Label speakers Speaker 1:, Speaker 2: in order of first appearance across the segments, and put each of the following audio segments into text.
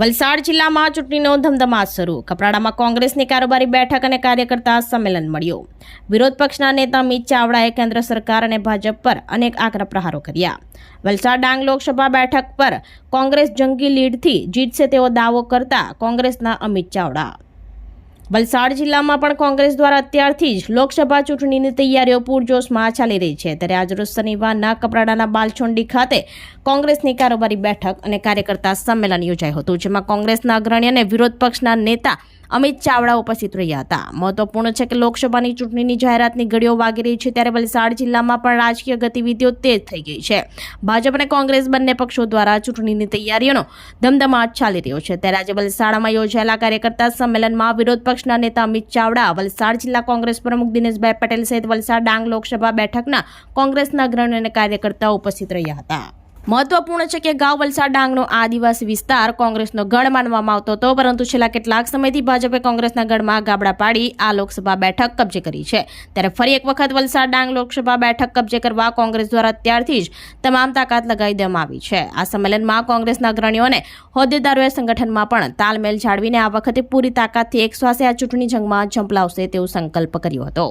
Speaker 1: વલસાડ જિલ્લામાં ચૂંટણીનો ધમધમાટ શરૂ. કપરાડામાં કોંગ્રેસની કારોબારી બેઠક અને કાર્યકર્તા સંમેલન મળ્યું. વિરોધ પક્ષના નેતા અમિત ચાવડાએ કેન્દ્ર સરકાર અને ભાજપ પર અનેક આકરા પ્રહારો કર્યા. વલસાડ ડાંગ લોકસભા બેઠક પર કોંગ્રેસ જંગી લીડથી જીતશે તેવો દાવો કરતા કોંગ્રેસના અમિત ચાવડા વલસાડ જિલ્લામાં પણ કોંગ્રેસ દ્વારા અત્યારથી જ લોકસભા ચૂંટણીની તૈયારીઓ પૂરજોશમાં ચાલી રહી છે. ત્યારે આજરોજ શનિવારના કપરાડાના બાલછોંડી ખાતે કોંગ્રેસની કારોબારી બેઠક અને કાર્યકર્તા સંમેલન યોજાયું હતું, જેમાં કોંગ્રેસના અગ્રણી અને વિરોધ પક્ષના નેતા અમિત ચાવડા ઉપસ્થિત રહ્યા હતા. મહત્વપૂર્ણ છે કે લોકસભાની ચૂંટણીની જાહેરાતની ઘડીઓ વાગી રહી છે ત્યારે વલસાડ જિલ્લામાં પણ રાજકીય ગતિવિધિઓ તેજ થઈ ગઈ છે. ભાજપ અને કોંગ્રેસ બંને પક્ષો દ્વારા ચૂંટણીની તૈયારીઓનો ધમધમાટ ચાલી રહ્યો છે. ત્યારે આજે વલસાડમાં યોજાયેલા કાર્યકર્તા સંમેલનમાં વિરોધ પક્ષના નેતા અમિત ચાવડા, વલસાડ જિલ્લા કોંગ્રેસ પ્રમુખ દિનેશભાઈ પટેલ સહિત વલસાડ ડાંગ લોકસભા બેઠકના કોંગ્રેસના અગ્રણી અને કાર્યકર્તાઓ ઉપસ્થિત રહ્યા હતા. મહત્વપૂર્ણ છે કે ગાવ વલસાડ ડાંગનો આદિવાસી વિસ્તાર કોંગ્રેસનો ગઢ માનવામાં આવતો હતો, પરંતુ છેલ્લા કેટલાક સમયથી ભાજપે કોંગ્રેસના ગઢમાં ગાબડા પાડી આ લોકસભા બેઠક કબજે કરી છે. ત્યારે ફરી એક વખત વલસાડ ડાંગ લોકસભા બેઠક કબજે કરવા કોંગ્રેસ દ્વારા અત્યારથી જ તમામ તાકાત લગાવી દેવામાં આવી છે. આ સંમેલનમાં કોંગ્રેસના અગ્રણીઓ અને હોદ્દેદારોએ સંગઠનમાં પણ તાલમેલ જાળવીને આ વખતે પૂરી તાકાતથી એક શ્વાસે આ ચૂંટણી જંગમાં ઝંપલાવશે તેવો સંકલ્પ કર્યો હતો.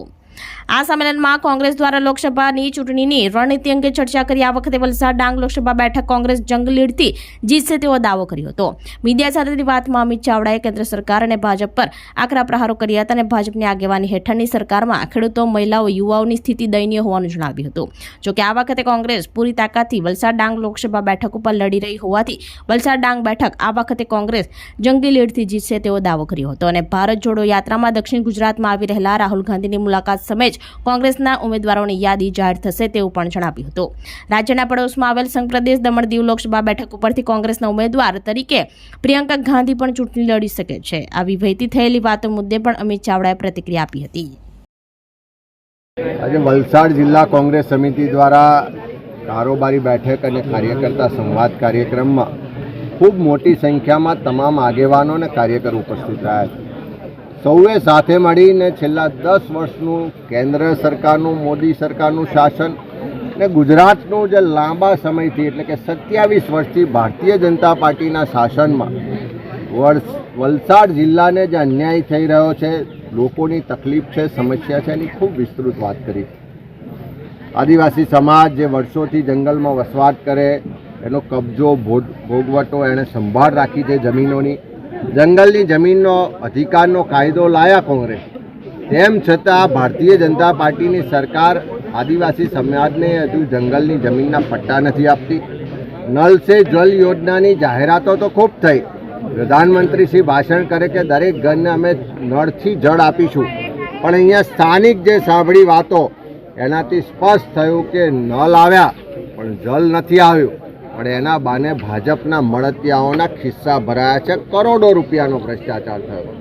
Speaker 1: આ સંમેલનમાં કોંગ્રેસ દ્વારા લોકસભાની ચૂંટણીની રણનીતિ અંગે ચર્ચા કરી આ વખતે વલસાડ ડાંગ લોકસભા બેઠક કોંગ્રેસ જંગ લીડથી જીતશે તેવો દાવો કર્યો હતો. મીડિયા સાથેની વાતમાં અમિત ચાવડાએ કેન્દ્ર સરકાર અને ભાજપ પર આકરા પ્રહારો કર્યા હતા અને ભાજપની આગેવાની હેઠળની સરકારમાં ખેડૂતો, મહિલાઓ, યુવાઓની સ્થિતિ દયનીય હોવાનું જણાવ્યું હતું. જોકે આ વખતે કોંગ્રેસ પૂરી તાકાતથી વલસાડ ડાંગ લોકસભા બેઠક ઉપર લડી રહી હોવાથી વલસાડ ડાંગ બેઠક આ વખતે કોંગ્રેસ જંગી લીડથી જીતશે તેવો દાવો કર્યો હતો અને ભારત જોડો યાત્રામાં દક્ષિણ ગુજરાતમાં આવી રહેલા રાહુલ ગાંધીની મુલાકાત સમયે કોંગ્રેસના ઉમેદવારોની યાદી જાહેર થશે તેવું પણ જણાવ્યું હતું. રાજ્યના પડોશમાં આવેલ સંઘ પ્રદેશ દમણ દીવ લોકસભા બેઠક ઉપરથી કોંગ્રેસના ઉમેદવાર તરીકે પ્રિયંકા ગાંધી પણ ચૂંટણી લડી શકે છે. આવી વહેતી થયેલી વાતો મુદ્દે પણ અમિત ચાવડાએ પ્રતિક્રિયા આપી હતી.
Speaker 2: આજે વલસાડ જિલ્લા કોંગ્રેસ સમિતિ દ્વારા કારોબારી બેઠક અને કાર્યકર્તા સંવાદ કાર્યક્રમમાં ખૂબ મોટી સંખ્યામાં તમામ આગેવાનો અને કાર્યકરો ઉપસ્થિત રહ્યા છે. સૌએ સાથે મળીને છેલ્લા દસ વર્ષનું કેન્દ્ર સરકારનું, મોદી સરકારનું શાસન ને ગુજરાતનું જે લાંબા સમયથી એટલે કે સત્યાવીસ વર્ષથી ભારતીય જનતા પાર્ટીના શાસનમાં વર્ષ વલસાડ જિલ્લાને જે અન્યાય થઈ રહ્યો છે, લોકોની તકલીફ છે, સમસ્યા છે એની ખૂબ વિસ્તૃત વાત કરી. આદિવાસી સમાજ જે વર્ષોથી જંગલમાં વસવાટ કરે, એનો કબજો, ભોગ- ભોગવટો એણે સંભાળ રાખી છે જમીનોની. જંગલની જમીનનો અધિકારનો કાયદો લાયા કોંગ્રેસ. તેમ છતાં ભારતીય જનતા પાર્ટીની સરકાર આદિવાસી સમાજને હજુ જંગલની જમીનના પટ્ટા નથી આપતી. નલ સે જલ યોજનાની જાહેરાતો તો ખૂબ થઈ. પ્રધાનમંત્રી શ્રી ભાષણ કરે કે દરેક ઘરને અમે નળથી જળ આપીશું. પણ અહીંયા સ્થાનિક જે સાંભળી વાતો, એનાથી સ્પષ્ટ થયું કે નળ આવ્યા, પણ જલ નથી આવ્યું. પણ એના બાને ભાજપના મળતિયાઓના ખિસ્સા ભરાયા છે. કરોડો રૂપિયાનો ભ્રષ્ટાચાર થયો.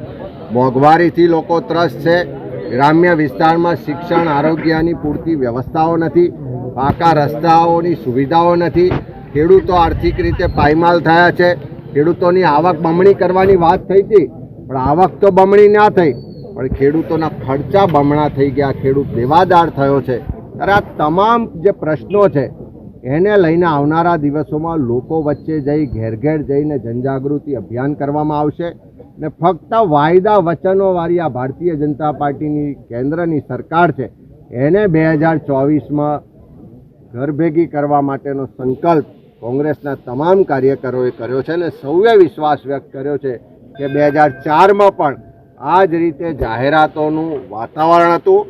Speaker 2: મોંઘવારીથી લોકો ત્રસ્ત છે. ગ્રામ્ય વિસ્તારમાં શિક્ષણ, આરોગ્યની પૂરતી વ્યવસ્થાઓ નથી. પાકા રસ્તાઓની સુવિધાઓ નથી. ખેડૂતો આર્થિક રીતે પાયમાલ થયા છે. ખેડૂતોની આવક બમણી કરવાની વાત થઈ હતી. પણ આવક તો બમણી ના થઈ. પણ ખેડૂતોના ખર્ચા બમણા થઈ ગયા. ખેડૂત દેવાદાર થયો છે. ત્યારે આ તમામ જે પ્રશ્નો છે એને લઈને આવનારા દિવસોમાં લોકો વચ્ચે જઈ ઘેર ઘેર જઈને જનજાગૃતિ અભિયાન કરવામાં આવશે ને ફક્ત વાયદા વચનોવાળી આ ભારતીય જનતા પાર્ટીની કેન્દ્રની સરકાર છે, એને બે હજાર ચોવીસમાં ઘર ભેગી કરવા માટેનો સંકલ્પ કોંગ્રેસના તમામ કાર્યકરોએ કર્યો છે અને સૌએ વિશ્વાસ વ્યક્ત કર્યો છે કે બે હજાર ચારમાં પણ આ જ રીતે જાહેરાતોનું વાતાવરણ હતું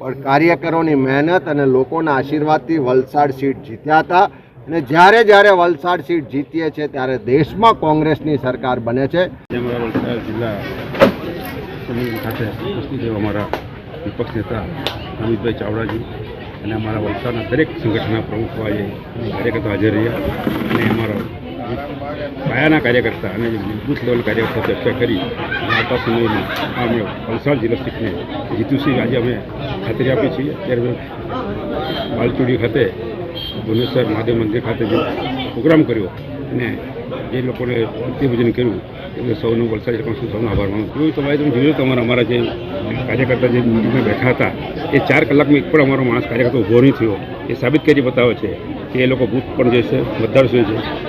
Speaker 2: કાર્યકરોની મહેનત અને લોકોના આશીર્વાદથી વલસાડ સીટ જીત્યા હતા. અને જ્યારે જ્યારે વલસાડ સીટ જીતીએ છે ત્યારે દેશમાં કોંગ્રેસની સરકાર બને છે.
Speaker 3: વલસાડ જિલ્લા ખાતે ઉપસ્થિત અમારા વિપક્ષ નેતા અમિતભાઈ ચાવડાજી અને અમારા વલસાડના દરેક સંગઠનના પ્રમુખો આજે કાર્યકર્તા હાજર રહ્યા. અને અમારા પાયાના કાર્યકર્તા અને બૂથ લેવલ કાર્યકર્તા ચર્ચા કરી. આવતા સમયમાં અમે વલસાડ જિલ્લા સીટને જીતુસિંહ આજે અમે ખાતરી આપી છીએ. ત્યારે બાલચોડી ખાતે, ભુવનેશ્વર મહાદેવ મંદિર ખાતે જે પ્રોગ્રામ કર્યો અને જે લોકોને ભોજન કર્યું, એમને સૌનો વલસાડ જિલ્લા સૌનો આભાર માનું છું. તમારે તમે જોયું તમારા, અમારા જે કાર્યકર્તા જે મિટિંગમાં બેઠા હતા, એ ચાર કલાકમાં એક પણ અમારો માણસ કાર્યકર્તા ઊભો નહીં થયો. એ સાબિત કરી બતાવે છે એ લોકો ભૂત પણ જશે મતદાર છે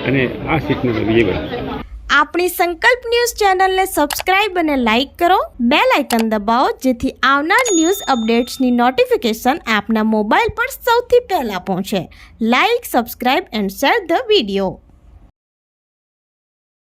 Speaker 3: અને આ સીટને વિજય કર્યો
Speaker 1: આપણી સંકલ્પ ન્યૂઝ ચેનલને સબસ્ક્રાઇબ અને લાઇક કરો. બે લાઇકન દબાવો, જેથી આવનાર ન્યૂઝ અપડેટ્સની નોટિફિકેશન આપના મોબાઈલ પર સૌથી પહેલાં પહોંચે. Like, subscribe and share the video.